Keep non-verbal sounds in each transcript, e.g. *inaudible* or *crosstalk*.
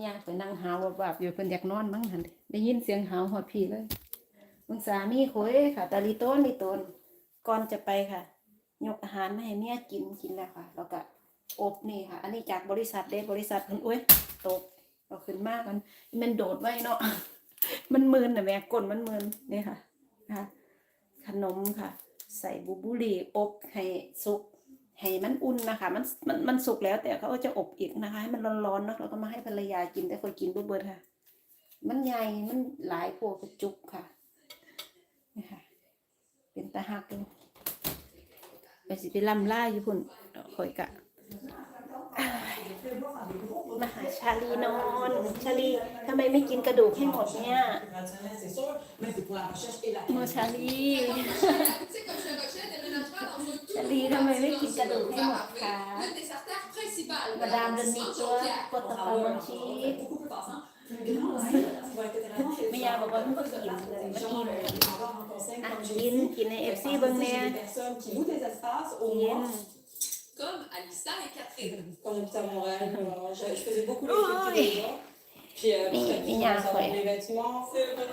นี่ยไปนั่งหาวบาบอยู่เพิ่นอยากนอนมั้งหั่นได้ยินเสียงหาวหอดพี่เลยมึงสามีโขยค่ะตาลีโต้นลีโต้นก่อนจะไปค่ะ ยกอาหารมาให้เมียกินกินแล้วค่ะ แล้วก็อบนี่ค่ะ อันนี้จากบริษัทเด้บริษัทเพิ่นโอ้ยตกเราขึ้นมากมันมันโดดไว้เนาะมันมึนนะแม่ก้นมันมึนนี่ค่ะนะคะขนมค่ะ ใส่บูบุรีอบให้สุก ให้มันอุ่นนะคะ มันมันมันสุกแล้วแต่เขาจะอบอีกนะคะ ให้มันร้อนๆเนาะแล้วก็มาให้ภรรยากินแต่คนกินเบื่อๆค่ะ มันใหญ่มันหลายพวกกระจุกค่ะนี่ค่ะ เป็นตาหักเลยไปสิไปลำล่าอยู่พุ่นคอยกะ มาหาชาลีนอน ชาลีทำไมไม่กินกระดูกให้หมดเนี่ยโมชาลี ชาลีทำไมไม่กินกระดูกให้หมดคะมาดามเดนิกตัวปวดตาปูมันชีไม่ยาบอกว่ามันกิเลยมันอิ่อะกินกินในเอฟซีบิ้งเนี่ย comme Alissa et Catherine. Quand j'habitais à Montréal, je, je, faisais beaucoup de photos de gens. Puis, euh, petit à petit, on sortait mes vêtements, c'est vrai,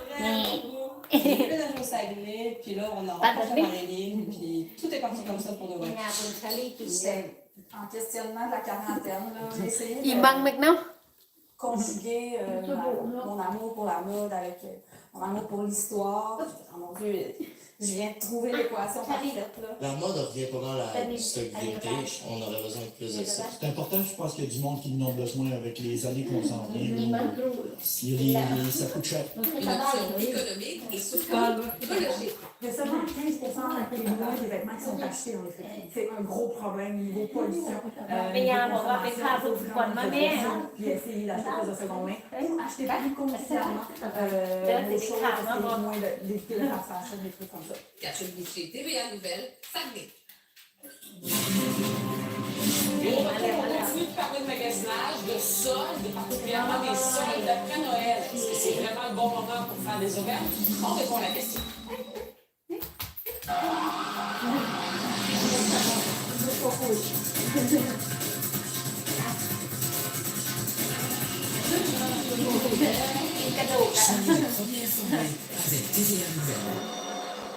Puis là, je me Saguenay, puis là, on a rencontré Marilyn, puis tout est parti comme ça pour de vrai. C'est en questionnement de la quarantaine, là, essayer Il manque maintenant? Conjuguer euh, mon amour pour la mode avec euh, euh, mon amour pour l'histoire. Oh mon Dieu, je viens de trouver l'équation parfaite. Là. La mode revient pas mal à Tennis, stabilité. allez, On aurait besoin de plus de ça. C'est important, je pense qu'il y a du monde qui en a besoin avec les années qu'on s'en มี vient. มันรู้ Il y a des- ça coûte cher. มันคือ Une ชาได้ option économique et surtout écologique. Il y a seulement 15 des mois des vêtements qui sont achetés en effet. C'est un gros problème niveau pollution. Euh, ไม่อยากบอกว่าเป็นค่าทุกคนมาแม่ Puis essayer d'acheter plus de seconde main. เอ้ย Acheter plus consciemment choses, parce que moins de, des télétransactions, des trucs comme ça. Catherine Boucher, TVA Nouvelle, Saguenay. Et on continue de parler de magasinage, de soldes, particulièrement des soldes après Noël. Est-ce que c'est vraiment le bon moment pour faire des aubaines? On répond à la question. *laughs* กินกระดูกอะ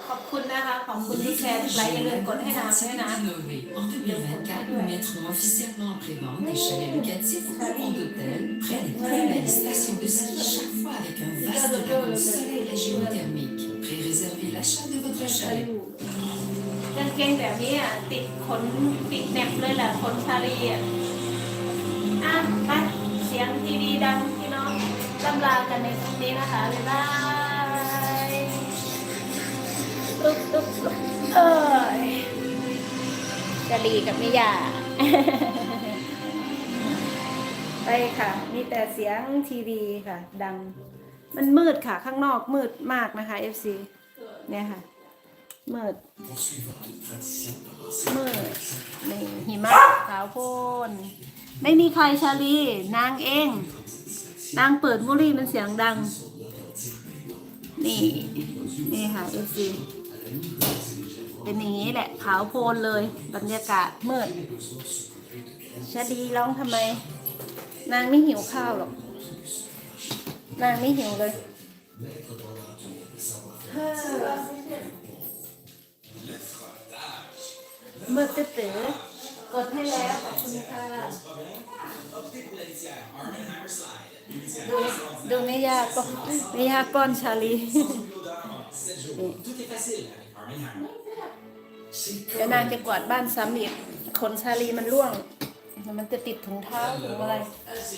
ขอบคุณนะคะ ขอบคุณที่แชร์ทุกไลค์อย่าลืมกดให้น้ำด้วยนะ Innové. En 2024, nous mettrons officiellement en pré-vente des chalets locatifs ou coupons d'hôtel près des plus belles stations de ski, chaque fois avec un vaste lagon de soleil et géothermique. Pré-réservez l'achat de votre chalet. กางเกงแบบนี้อะติดขนติดแนบเลยแหละขนชาลีอะอะไปเสียงทีวีดังพี่น้อง ลำลากันในตรงนี้นะคะ บ๊ายบายตุ๊บตุ๊บตุ๊บเอ้ยชาลีกับมิยาไปค่ะ มีแต่เสียงทีวีค่ะ ดัง มันมืดค่ะ ข้างนอกมืดมากนะคะ FC เนี่ยค่ะ มืด มืด นี่หิมะขาวโพลนไม่มีใครชาลี นางเอง นางเปิดบุรี่มันเสียงดัง นี่ นี่ค่ะเอซีเป็นอย่างนี้แหละขาวโพลนเลยบรรยากาศมืดชาลีร้องทำไม นางไม่หิวข้าวหรอก นางไม่หิวเลยเฮ้อมืดตื้อกดให้แล้วขอบคุณค่ะ ดูดูไม่ยากก็ไม่ยากก้อนชาลีเดี๋ยวนางจะกวาดบ้านซ้ำอีกขนชาลีมันร่วง มันจะติดถุงเท้าถุงอะไร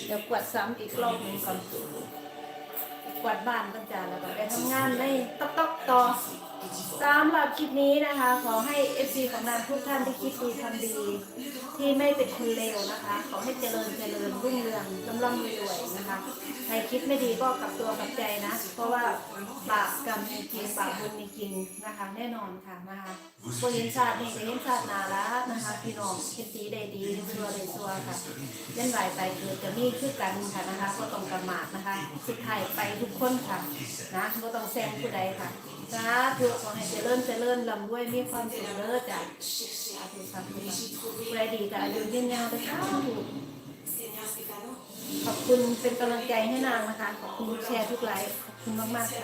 เดี๋ยวกวาดซ้ำอีกรอบหนึงก่อน กวาดบ้านกันจ้าแล้วก็ไปทำงานในต๊อกต๊อกต่อสำหรับคลิปนี้นะคะ ขอให้ FC ของนางทุกท่านที่คิดดีทำดี ที่ไม่เป็นคนเลวนะคะ ขอให้เจริญเจริญรุ่งเรืองร่ำร่ำรวยนะคะใครคิดไม่ดีก็กลับตัวกลับใจนะ เพราะว่าบาปกรรมมีจริงบาปบุญมีจริงนะคะ แน่นอนค่ะนะคะบริษัทนี่จะเห็นชาตินาละนะคะพี่น้องคิดดีได้ดีซัวได้ซัวค่ะเล่นไหวไปเกิดจะมีคือกันค่ะนะคะ ก็ต้องประมาทนะคะ สุดท้ายไปทุกคนค่ะนะก็ต้องแซงผู้ใดค่ะสาธุขอให้เจริญเจริญลำด้วยมีความสุขเด้อจ้ะสาธุสาธุผู้ใดดีก็อายุยืนยาวไปค่ะขอบคุณเป็นกำลังใจให้นางนะคะ ขอบคุณทุกแชร์ทุกไลค์ขอบคุณมากๆค่ะ